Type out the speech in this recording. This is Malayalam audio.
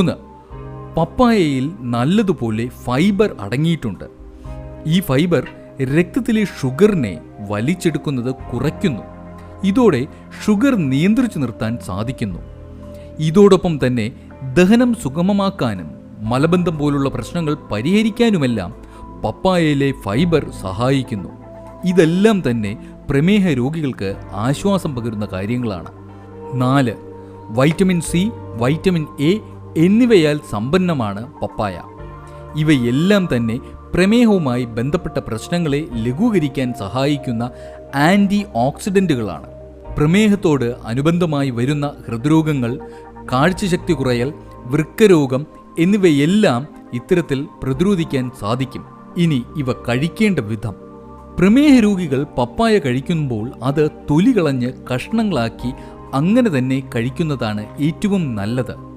മൂന്ന് പപ്പായയിൽ നല്ലതുപോലെ ഫൈബർ അടങ്ങിയിട്ടുണ്ട്. ഈ ഫൈബർ രക്തത്തിലെ ഷുഗറിനെ വലിച്ചെടുക്കുന്നത് കുറയ്ക്കുന്നു. ഇതോടെ ഷുഗർ നിയന്ത്രിച്ചു നിർത്താൻ സാധിക്കുന്നു. ഇതോടൊപ്പം തന്നെ ദഹനം സുഗമമാക്കാനും മലബന്ധം പോലുള്ള പ്രശ്നങ്ങൾ പരിഹരിക്കാനുമെല്ലാം പപ്പായയിലെ ഫൈബർ സഹായിക്കുന്നു. ഇതെല്ലാം തന്നെ പ്രമേഹ രോഗികൾക്ക് ആശ്വാസം പകരുന്ന കാര്യങ്ങളാണ്. നാല് വൈറ്റമിൻ സി വൈറ്റമിൻ എ എന്നിവയാൽ സമ്പന്നമാണ് പപ്പായ. ഇവയെല്ലാം തന്നെ പ്രമേഹവുമായി ബന്ധപ്പെട്ട പ്രശ്നങ്ങളെ ലഘൂകരിക്കാൻ സഹായിക്കുന്ന ആന്റി ഓക്സിഡന്റുകളാണ് പ്രമേഹത്തോട് അനുബന്ധമായി വരുന്ന ഹൃദ്രോഗങ്ങൾ കാഴ്ചശക്തി കുറയൽ വൃക്കരോഗം എന്നിവയെല്ലാം ഇത്തരത്തിൽ പ്രതിരോധിക്കാൻ സാധിക്കും. ഇനി ഇവ കഴിക്കേണ്ട വിധം. പ്രമേഹ രോഗികൾ പപ്പായ കഴിക്കുമ്പോൾ അത് തൊലി കളഞ്ഞ് കഷ്ണങ്ങളാക്കി അങ്ങനെ തന്നെ കഴിക്കുന്നതാണ് ഏറ്റവും നല്ലത്.